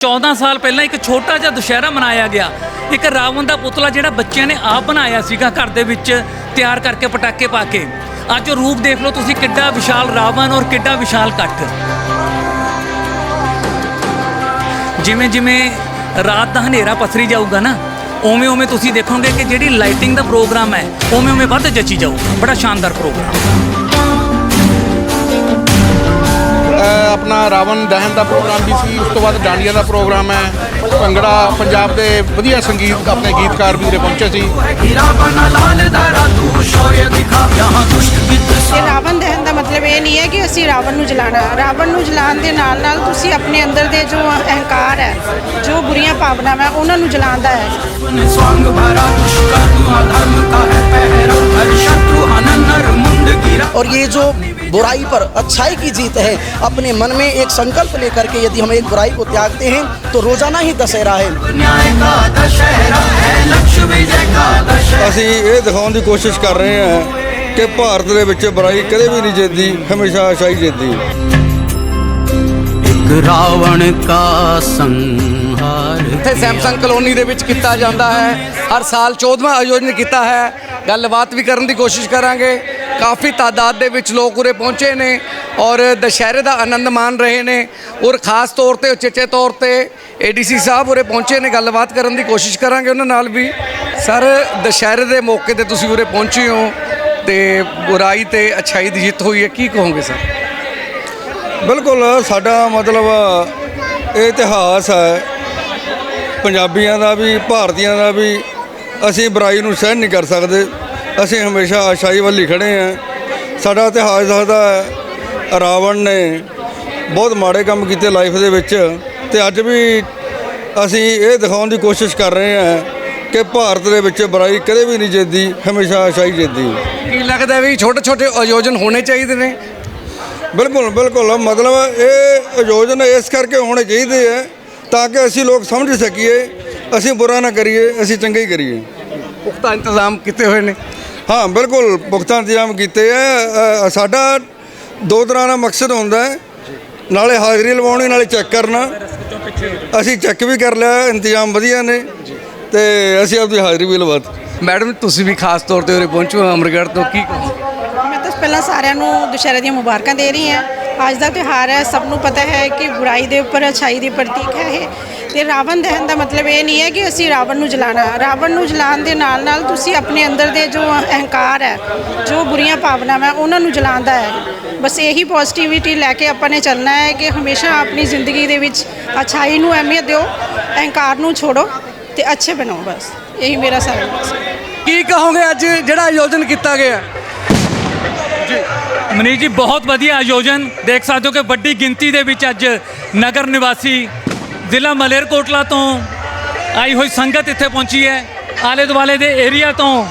14 ਸਾਲ ਪਹਿਲਾਂ ਇੱਕ ਛੋਟਾ ਜਿਹਾ ਦੁਸ਼ਹਿਰਾ ਮਨਾਇਆ ਗਿਆ। ਇੱਕ ਰਾਵਣ ਦਾ ਪੁਤਲਾ ਜਿਹੜਾ ਬੱਚਿਆਂ ਨੇ ਆਪ ਬਣਾਇਆ ਸੀਗਾ ਘਰ ਦੇ ਵਿੱਚ, ਤਿਆਰ ਕਰਕੇ ਪਟਾਕੇ ਪਾ ਕੇ। ਅੱਜ ਉਹ ਰੂਪ ਦੇਖ ਲਓ ਤੁਸੀਂ ਕਿੱਡਾ ਵਿਸ਼ਾਲ ਰਾਵਣ ਔਰ ਕਿੱਡਾ ਵਿਸ਼ਾਲ ਕੱਟ। ਜਿਵੇਂ ਜਿਵੇਂ ਰਾਤ ਦਾ ਹਨੇਰਾ ਪਸਰੀ ਜਾਊਗਾ ਨਾ, ਉਵੇਂ ਉਵੇਂ ਤੁਸੀਂ ਦੇਖੋਗੇ ਕਿ ਜਿਹੜੀ ਲਾਈਟਿੰਗ ਦਾ ਪ੍ਰੋਗਰਾਮ ਹੈ, ਉਵੇਂ ਉਵੇਂ ਵੱਧ ਜੱਚੀ ਜਾਊਗਾ। ਬੜਾ ਸ਼ਾਨਦਾਰ ਪ੍ਰੋਗਰਾਮ। ਰਾਵਣ ਦਹਨ ਦਾ ਪ੍ਰੋਗਰਾਮ ਵੀ ਸੀ ਉਸ ਤੋਂ ਬਾਅਦ ਡਾਂਡੀਆਂ ਦਾ ਪ੍ਰੋਗਰਾਮ ਹੈ। ਭੰਗੜਾ ਪੰਜਾਬ ਦੇ ਵਧੀਆ ਸੰਗੀਤ ਆਪਣੇ ਗੀਤਕਾਰ ਵੀ ਜਿਹੜੇ ਪਹੁੰਚੇ ਸੀ। ਰਾਵਣ ਦਹਨ ਦਾ ਮਤਲਬ ਇਹ ਨਹੀਂ ਹੈ ਕਿ ਅਸੀਂ ਰਾਵਣ ਨੂੰ ਜਲਾਣਾ। ਰਾਵਣ ਨੂੰ ਜਲਾਉਣ ਦੇ ਨਾਲ ਨਾਲ ਤੁਸੀਂ ਆਪਣੇ ਅੰਦਰ ਦੇ ਜੋ ਅਹੰਕਾਰ ਹੈ ਜੋ ਬੁਰੀਆਂ ਭਾਵਨਾਵਾਂ ਉਹਨਾਂ ਨੂੰ ਜਲਾਉਂਦਾ ਹੈ। और ये जो बुराई पर अच्छाई की जीत है अपने मन में एक संकल्प लेकर के यदि हम एक बुराई को त्यागते हैं तो रोजाना ही दशहरा है न्याय का दशहरा है लक्ष्य विजय का दशहरा ਅਸੀਂ ਇਹ ਦਿਖਾਉਣ ਦੀ ਕੋਸ਼ਿਸ਼ ਕਰ ਰਹੇ ਹਾਂ ਕਿ ਭਾਰਤ ਦੇ ਵਿੱਚ ਬੁਰਾਈ ਕਦੇ ਵੀ ਨਹੀਂ ਜਿੱਤਦੀ ਹਮੇਸ਼ਾ ਅਛਾਈ ਜਿੱਤਦੀ एक रावण का संहार ਇੱਥੇ ਸੈਮਸੰਗ ਕਲੋਨੀ ਦੇ ਵਿੱਚ ਕੀਤਾ ਜਾਂਦਾ ਹੈ ਹਰ ਸਾਲ 14ਵਾਂ ਆਯੋਜਨ ਕੀਤਾ ਹੈ ਗੱਲਬਾਤ ਵੀ ਕਰਨ ਦੀ ਕੋਸ਼ਿਸ਼ ਕਰਾਂਗੇ। ਕਾਫੀ ਤਾਦਾਦ ਦੇ ਵਿੱਚ ਲੋਕ ਉਰੇ ਪਹੁੰਚੇ ਨੇ ਔਰ ਦੁਸ਼ਹਿਰੇ ਦਾ ਆਨੰਦ ਮਾਣ ਰਹੇ ਨੇ। ਔਰ ਖਾਸ ਤੌਰ ਤੇ, ਉਚੇਚੇ ਤੌਰ ਤੇ ਏਡੀਸੀ ਸਾਹਿਬ ਉਰੇ ਪਹੁੰਚੇ ਨੇ। ਗੱਲਬਾਤ ਕਰਨ ਦੀ ਕੋਸ਼ਿਸ਼ ਕਰਾਂਗੇ ਉਹਨਾਂ ਨਾਲ ਵੀ। ਸਰ, ਦੁਸ਼ਹਿਰੇ ਦੇ ਮੌਕੇ ਤੇ ਤੁਸੀਂ ਉਰੇ ਪਹੁੰਚੇ ਹੋ ਤੇ ਬੁਰਾਈ ਤੇ ਅਛਾਈ ਦੀ ਜਿੱਤ ਹੋਈ ਹੈ। ਕੀ ਕਹੋਗੇ ਸਰ? ਬਿਲਕੁਲ, ਸਾਡਾ ਮਤਲਬ ਇਹ ਇਤਿਹਾਸ ਹੈ। ਪੰਜਾਬੀਆਂ ਦਾ ਵੀ, ਭਾਰਤੀਆਂ ਦਾ ਵੀ ਅਸੀਂ ਬੁਰਾਈ ਨੂੰ ਸਹਿਣ ਨਹੀਂ ਕਰ ਸਕਦੇ। ਅਸੀਂ ਹਮੇਸ਼ਾ ਅਛਾਈ ਵੱਲ ਹੀ ਖੜੇ ਹਾਂ। ਸਾਡਾ ਇਤਿਹਾਸ ਦੱਸਦਾ ਹੈ ਰਾਵਣ ਨੇ ਬਹੁਤ ਮਾੜੇ ਕੰਮ ਕੀਤੇ ਲਾਈਫ ਦੇ ਵਿੱਚ ਤੇ ਅੱਜ ਵੀ ਅਸੀਂ ਇਹ ਦਿਖਾਉਣ ਦੀ ਕੋਸ਼ਿਸ਼ ਕਰ ਰਹੇ ਹਾਂ ਕਿ ਭਾਰਤ ਦੇ ਵਿੱਚ ਬੁਰਾਈ ਕਦੇ ਵੀ ਨਹੀਂ ਜਿੱਤਦੀ ਹਮੇਸ਼ਾ ਅਛਾਈ ਜਿੱਤਦੀ। ਕੀ ਲੱਗਦਾ ਵੀ ਛੋਟੇ ਛੋਟੇ ਆਯੋਜਨ ਹੋਣੇ ਚਾਹੀਦੇ ਨੇ? ਬਿਲਕੁਲ ਬਿਲਕੁਲ। ਮਤਲਬ ਇਹ ਆਯੋਜਨ ਇਸ ਕਰਕੇ ਹੋਣੇ ਚਾਹੀਦੇ ਹੈ ਤਾਂ ਕਿ ਅਸੀਂ ਲੋਕ ਸਮਝ ਸਕੀਏ ਅਸੀਂ ਬੁਰਾ ਨਾ ਕਰੀਏ ਅਸੀਂ ਚੰਗਾ ਹੀ ਕਰੀਏ। ਪੁਖਤਾ ਇੰਤਜ਼ਾਮ ਕੀਤੇ ਹੋਏ ਨੇ। ਹਾਂ ਬਿਲਕੁਲ ਪੁਖਤਾ ਇੰਤਜ਼ਾਮ ਕੀਤੇ ਹੈ ਅ, ਸਾਡਾ ਦੋ ਤਰ੍ਹਾਂ ਦਾ ਮਕਸਦ ਹੁੰਦਾ ਹੈ। ਨਾਲੇ ਹਾਜ਼ਰੀ ਲਵਾਉਣੀ ਨਾਲੇ ਚੈੱਕ ਕਰਨਾ। ਅਸੀਂ ਚੈੱਕ ਵੀ ਕਰ ਲਿਆ ਇੰਤਜ਼ਾਮ ਵਧੀਆ ਨੇ। ਤੇ ਅਸੀਂ ਆਪਣੀ ਹਾਜ਼ਰੀ ਵੀ ਲਵਾਤੀ ਮੈਡਮ ਤੁਸੀਂ ਵੀ ਖਾਸ ਤੌਰ ਤੇ ਉਰੇ ਪਹੁੰਚੋ ਹੋ ਅਮਰਗੜ੍ਹ ਤੋਂ ਕੀ ਕਹੋ ਮੈਂ ਤਾਂ ਪਹਿਲਾਂ ਸਾਰਿਆਂ ਨੂੰ ਦੁਸ਼ਹਿਰੇ ਦੀਆਂ ਮੁਬਾਰਕਾਂ ਦੇ ਰਹੀ ਹਾਂ। ਅੱਜ ਦਾ ਤਿਉਹਾਰ ਹੈ ਸਭ ਨੂੰ ਪਤਾ ਹੈ ਕਿ ਬੁਰਾਈ ਦੇ ਉੱਪਰ ਅਛਾਈ ਦੀ ਪ੍ਰਤੀਕ ਹੈ ਇਹ। ਤੇ ਰਾਵਣ ਦਹਨ ਦਾ ਮਤਲਬ ਇਹ ਨਹੀਂ ਹੈ ਕਿ ਅਸੀਂ ਰਾਵਣ ਨੂੰ ਜਲਾਣਾ। ਰਾਵਣ ਨੂੰ ਜਲਾਉਣ ਦੇ ਨਾਲ ਨਾਲ ਤੁਸੀਂ ਆਪਣੇ ਅੰਦਰ ਦੇ ਜੋ ਅਹੰਕਾਰ ਹੈ ਜੋ ਬੁਰੀਆਂ ਭਾਵਨਾਵਾਂ ਹੈ, ਉਹਨਾਂ ਨੂੰ ਜਲਾਉਂਦਾ ਹੈ। ਬਸ ਇਹੀ ਪੋਜ਼ਿਟਿਵਿਟੀ ਲੈ ਕੇ ਆਪਾਂ ਨੇ ਚੱਲਣਾ ਹੈ ਕਿ ਹਮੇਸ਼ਾ ਆਪਣੀ ਜ਼ਿੰਦਗੀ ਦੇ ਵਿੱਚ ਅਛਾਈ ਨੂੰ ਅਹਿਮੀਅਤ ਦਿਓ ਅਹੰਕਾਰ ਨੂੰ ਛੋੜੋ ਤੇ ਅੱਛੇ ਬਣੋ ਬਸ। ਇਹੀ ਮੇਰਾ ਸਾਰਾ ਕੀ ਕਹੋਗੇ ਅੱਜ ਜਿਹੜਾ ਆਯੋਜਨ ਕੀਤਾ ਗਿਆ? ਮਨੀਸ਼ ਜੀ ਬਹੁਤ ਵਧੀਆ ਆਯੋਜਨ। ਦੇਖ ਸਕਦੇ ਹੋ ਕਿ ਵੱਡੀ ਗਿਣਤੀ ਦੇ ਵਿੱਚ ਅੱਜ ਨਗਰ ਨਿਵਾਸੀ ਜ਼ਿਲ੍ਹਾ ਮਲੇਰਕੋਟਲਾ ਤੋਂ ਆਈ ਹੋਈ ਸੰਗਤ ਇੱਥੇ ਪਹੁੰਚੀ ਹੈ। ਆਲੇ ਦੁਆਲੇ ਦੇ ਏਰੀਆ ਤੋਂ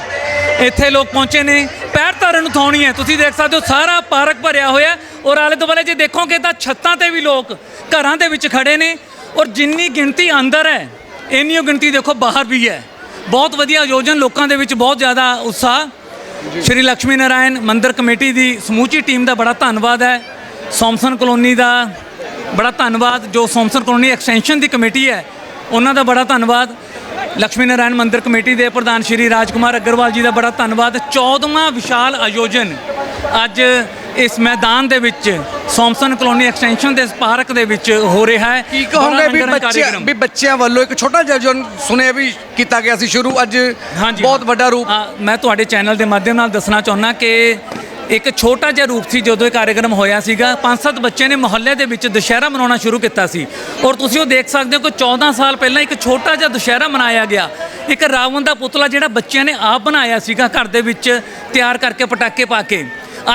ਇੱਥੇ ਲੋਕ ਪਹੁੰਚੇ ਨੇ। ਪੈਰ ਧਰਨ ਨੂੰ ਥਾਉਣੀ ਹੈ। ਤੁਸੀਂ ਦੇਖ ਸਕਦੇ ਹੋ, ਸਾਰਾ ਪਾਰਕ ਭਰਿਆ ਹੋਇਆ ਔਰ ਆਲੇ ਦੁਆਲੇ ਜੇ ਦੇਖੋਗੇ ਤਾਂ ਛੱਤਾਂ ਤੇ ਵੀ ਲੋਕ ਘਰਾਂ ਦੇ ਵਿੱਚ ਖੜੇ ਨੇ ਔਰ ਜਿੰਨੀ ਗਿਣਤੀ ਅੰਦਰ ਹੈ ਇੰਨੀ ਓ ਗਿਣਤੀ ਦੇਖੋ ਬਾਹਰ ਵੀ ਹੈ। ਬਹੁਤ ਵਧੀਆ ਆਯੋਜਨ ਲੋਕਾਂ ਦੇ ਵਿੱਚ, ਬਹੁਤ ਜ਼ਿਆਦਾ ਉਤਸ਼ਾਹ। ਸ਼੍ਰੀ ਲక్ష్ਮੀ ਨਾਰਾਇਣ ਮੰਦਿਰ ਕਮੇਟੀ ਦੀ ਸਮੂਚੀ ਟੀਮ ਦਾ ਬੜਾ ਧੰਨਵਾਦ ਹੈ। ਸੌਮਸਨ ਕਲੋਨੀ ਦਾ ਬੜਾ ਧੰਨਵਾਦ ਜੋ ਸੋਮਸਨ ਕਲੋਨੀ ਐਕਸਟੈਂਸ਼ਨ ਦੀ ਕਮੇਟੀ ਹੈ ਉਹਨਾਂ ਦਾ ਬੜਾ ਧੰਨਵਾਦ ਲక్ష్ਮੀ ਨਾਰਾਇਣ ਮੰਦਿਰ ਕਮੇਟੀ ਦੇ ਪ੍ਰਧਾਨ ਸ਼੍ਰੀ ਰਾਜਕੁਮਾਰ ਅਗਰਵਾਲ ਜੀ ਦਾ ਬੜਾ ਧੰਨਵਾਦ 14ਵਾਂ ਵਿਸ਼ਾਲ ਆਯੋਜਨ ਅੱਜ ਇਸ ਮੈਦਾਨ ਦੇ ਵਿੱਚ ਸੋਮਸਨ ਕਲੋਨੀ ਐਕਸਟੈਂਸ਼ਨ ਦੇ ਪਾਰਕ ਦੇ ਵਿੱਚ ਹੋ ਰਿਹਾ ਹੈ ਕੀ ਕਹੋਗੇ ਵੀ ਬੱਚਿਆਂ। ਵੀ ਬੱਚਿਆਂ ਵੱਲੋਂ ਇੱਕ ਛੋਟਾ ਜਿਹਾ ਆਯੋਜਨ ਸੁਣਿਆ ਵੀ ਕੀਤਾ ਗਿਆ ਸੀ ਸ਼ੁਰੂ ਅੱਜ ਬਹੁਤ। ਵੱਡਾ ਰੂਪ ਮੈਂ ਤੁਹਾਡੇ ਚੈਨਲ ਦੇ ਮਾਧਿਅਮ ਨਾਲ ਦੱਸਣਾ ਚਾਹੁੰਦਾ ਕਿ ਇੱਕ ਛੋਟਾ ਜਿਹਾ ਰੂਪ ਸੀ ਜਦੋਂ ਇਹ ਕਾਰਜਕ੍ਰਮ ਹੋਇਆ ਸੀਗਾ। ਪੰਜ ਸੱਤ ਬੱਚਿਆਂ ਨੇ ਮੁਹੱਲੇ ਦੇ ਵਿੱਚ ਦੁਸ਼ਹਿਰਾ ਮਨਾਉਣਾ ਸ਼ੁਰੂ ਕੀਤਾ ਸੀ। ਔਰ ਤੁਸੀਂ ਉਹ ਦੇਖ ਸਕਦੇ ਹੋ ਕਿ 14 ਸਾਲ ਪਹਿਲਾਂ ਇੱਕ ਛੋਟਾ ਜਿਹਾ ਦੁਸ਼ਹਿਰਾ ਮਨਾਇਆ ਗਿਆ। ਇੱਕ ਰਾਵਣ ਦਾ ਪੁਤਲਾ ਜਿਹੜਾ ਬੱਚਿਆਂ ਨੇ ਆਪ ਬਣਾਇਆ ਸੀਗਾ ਘਰ ਦੇ ਵਿੱਚ ਤਿਆਰ ਕਰਕੇ ਪਟਾਕੇ ਪਾ ਕੇ।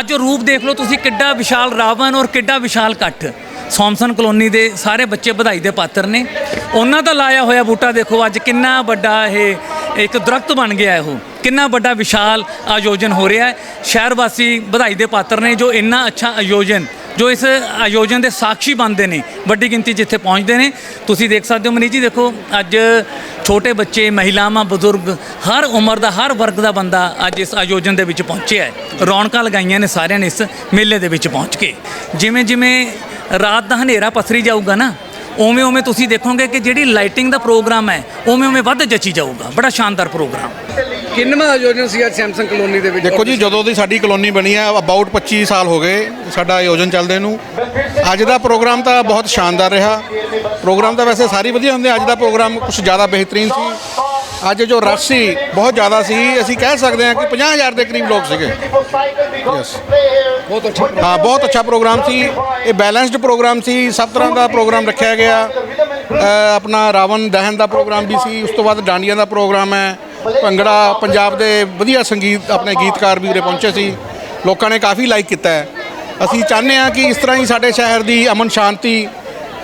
ਅੱਜ ਉਹ ਰੂਪ ਦੇਖ ਲਓ ਤੁਸੀਂ ਕਿੱਡਾ ਵਿਸ਼ਾਲ ਰਾਵਣ ਔਰ ਕਿੱਡਾ ਵਿਸ਼ਾਲ ਇਕੱਠ ਸੋਮਸਨ ਕਲੋਨੀ ਦੇ ਸਾਰੇ ਬੱਚੇ ਵਧਾਈ ਦੇ ਪਾਤਰ ਨੇ। ਉਹਨਾਂ ਦਾ ਲਾਇਆ ਹੋਇਆ ਬੂਟਾ ਦੇਖੋ ਅੱਜ ਕਿੰਨਾ ਵੱਡਾ ਇਹ ਇੱਕ ਦਰਖਤ ਬਣ ਗਿਆ ਉਹ। ਕਿੰਨਾ ਵੱਡਾ ਵਿਸ਼ਾਲ ਆਯੋਜਨ ਹੋ ਰਿਹਾ ਹੈ। ਸ਼ਹਿਰ ਵਾਸੀ ਵਧਾਈ ਦੇ ਪਾਤਰ ਨੇ ਜੋ ਇੰਨਾ ਅੱਛਾ ਆਯੋਜਨ, ਜੋ ਇਸ ਆਯੋਜਨ ਦੇ ਸਾਖੀ ਬਣਦੇ ਨੇ, ਵੱਡੀ ਗਿਣਤੀ 'ਚ ਇੱਥੇ ਪਹੁੰਚਦੇ ਨੇ। ਤੁਸੀਂ ਦੇਖ ਸਕਦੇ ਹੋ ਮਨੀਸ਼ ਜੀ, ਦੇਖੋ, ਅੱਜ ਛੋਟੇ ਬੱਚੇ, ਮਹਿਲਾਵਾਂ, ਬਜ਼ੁਰਗ, ਹਰ ਉਮਰ ਦਾ, ਹਰ ਵਰਗ ਦਾ ਬੰਦਾ ਅੱਜ ਇਸ ਆਯੋਜਨ ਦੇ ਵਿੱਚ ਪਹੁੰਚਿਆ ਹੈ। ਰੌਣਕਾਂ ਲਗਾਈਆਂ ਨੇ ਸਾਰਿਆਂ ਨੇ ਇਸ ਮੇਲੇ ਦੇ ਵਿੱਚ ਪਹੁੰਚ ਕੇ। ਜਿਵੇਂ ਜਿਵੇਂ ਰਾਤ ਦਾ ਹਨੇਰਾ ਪਸਰੀ ਜਾਊਗਾ ਨਾ ਉਵੇਂ ਉਵੇਂ ਤੁਸੀਂ ਦੇਖੋਗੇ ਕਿ ਜਿਹੜੀ ਲਾਈਟਿੰਗ ਦਾ ਪ੍ਰੋਗਰਾਮ ਹੈ ਉਵੇਂ ਉਵੇਂ ਵੱਧ ਜੱਚੀ ਜਾਊਗਾ। ਬੜਾ ਸ਼ਾਨਦਾਰ ਪ੍ਰੋਗਰਾਮ। ਕਿੰਨਵਾਂ ਆਯੋਜਨ ਸੀ ਅੱਜ ਸੈਮਸੰਗ ਕਲੋਨੀ ਦੇ ਵਿੱਚ? ਦੇਖੋ ਜੀ ਜਦੋਂ ਦੀ ਸਾਡੀ ਕਲੋਨੀ ਬਣੀ ਆ ਅਬਾਊਟ 25 ਸਾਲ ਹੋ ਗਏ ਸਾਡਾ ਆਯੋਜਨ ਚੱਲਦੇ ਨੂੰ। ਅੱਜ ਦਾ ਪ੍ਰੋਗਰਾਮ ਤਾਂ ਬਹੁਤ ਸ਼ਾਨਦਾਰ ਰਿਹਾ। ਪ੍ਰੋਗਰਾਮ ਤਾਂ ਵੈਸੇ ਸਾਰੇ ਵਧੀਆ ਹੁੰਦੇ ਅੱਜ ਦਾ ਪ੍ਰੋਗਰਾਮ ਕੁਝ ਜ਼ਿਆਦਾ ਬਿਹਤਰੀਨ ਸੀ। ਅੱਜ ਜੋ ਰਸ਼ ਸੀ ਬਹੁਤ ਜ਼ਿਆਦਾ ਸੀ ਅਸੀਂ ਕਹਿ ਸਕਦੇ ਹਾਂ ਕਿ 50000 ਦੇ ਕਰੀਬ ਲੋਕ ਸੀਗੇ। ਯੈਸ ਬਹੁਤ ਅੱਛਾ ਹਾਂ ਬਹੁਤ ਅੱਛਾ ਪ੍ਰੋਗਰਾਮ ਸੀ। ਇਹ ਬੈਲੈਂਸਡ ਪ੍ਰੋਗਰਾਮ ਸੀ ਸਭ ਤਰ੍ਹਾਂ ਦਾ ਪ੍ਰੋਗਰਾਮ ਰੱਖਿਆ ਗਿਆ। ਆਪਣਾ ਰਾਵਣ ਦਹਨ ਦਾ ਪ੍ਰੋਗਰਾਮ ਵੀ ਸੀ ਉਸ ਤੋਂ ਬਾਅਦ ਡਾਂਡੀਆਂ ਦਾ ਪ੍ਰੋਗਰਾਮ ਹੈ। ਭੰਗੜਾ ਪੰਜਾਬ ਦੇ ਵਧੀਆ ਸੰਗੀਤ ਆਪਣੇ ਗੀਤਕਾਰ ਵੀ ਉਰੇ ਪਹੁੰਚੇ ਸੀ। ਲੋਕਾਂ ਨੇ ਕਾਫੀ ਲਾਈਕ ਕੀਤਾ ਹੈ। ਅਸੀਂ ਚਾਹੁੰਦੇ ਹਾਂ ਕਿ ਇਸ ਤਰ੍ਹਾਂ ਹੀ ਸਾਡੇ ਸ਼ਹਿਰ ਦੀ ਅਮਨ ਸ਼ਾਂਤੀ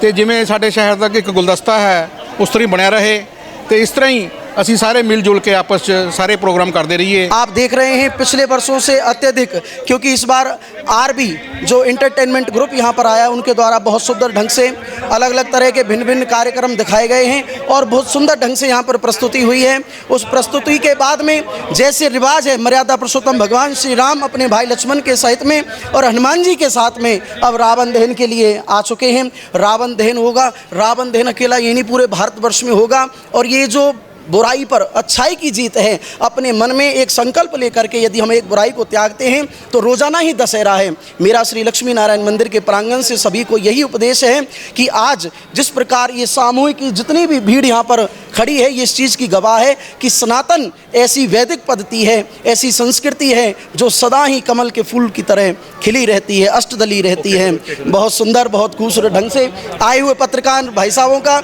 ਤੇ ਜਿਵੇਂ ਸਾਡੇ ਸ਼ਹਿਰ ਦਾ ਇੱਕ ਗੁਲਦਸਤਾ ਹੈ ਉਸ ਤਰ੍ਹਾਂ ਹੀ ਬਣਿਆ ਰਹੇ। ਤੇ ਇਸ ਤਰ੍ਹਾਂ ਹੀ ਅਸੀਂ ਸਾਰੇ ਮਿਲ ਜੁਲ ਕੇ ਆਪਸ 'ਚ ਸਾਰੇ ਪ੍ਰੋਗਰਾਮ ਕਰਦੇ ਰਹੀਏ आप देख रहे हैं पिछले वर्षों से अत्यधिक क्योंकि इस बार आरबी जो इंटरटेनमेंट ग्रुप यहाँ पर आया उनके द्वारा बहुत सुंदर ढंग से अलग अलग तरह के भिन्न भिन्न कार्यक्रम दिखाए गए हैं और बहुत सुंदर ढंग से यहाँ पर प्रस्तुति हुई है उस प्रस्तुति के बाद में जैसे रिवाज है मर्यादा पुरुषोत्तम भगवान श्री राम अपने भाई लक्ष्मण के सहित में और हनुमान जी के साथ में अब रावण दहन के लिए आ चुके हैं रावण दहन होगा रावण दहन अकेला ये नहीं पूरे भारतवर्ष में होगा और ये जो बुराई पर अच्छाई की जीत है। अपने मन में एक संकल्प लेकर के यदि हम एक बुराई को त्यागते हैं तो रोज़ाना ही दशहरा है। मेरा श्री लक्ष्मी नारायण मंदिर के प्रांगण से सभी को यही उपदेश है कि आज जिस प्रकार ये सामूहिक जितनी भी भीड़ यहाँ पर खड़ी है ये इस चीज़ की गवाह है कि सनातन ऐसी वैदिक पद्धति है ऐसी संस्कृति है जो सदा ही कमल के फूल की तरह खिली रहती है अष्टदली रहती है। बहुत सुंदर बहुत खूबसूरत ढंग से आए हुए पत्रकार भाई साहबों का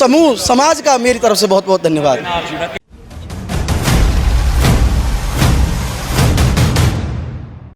समूह समाज का मेरी तरफ़ से बहुत बहुत धन्यवाद।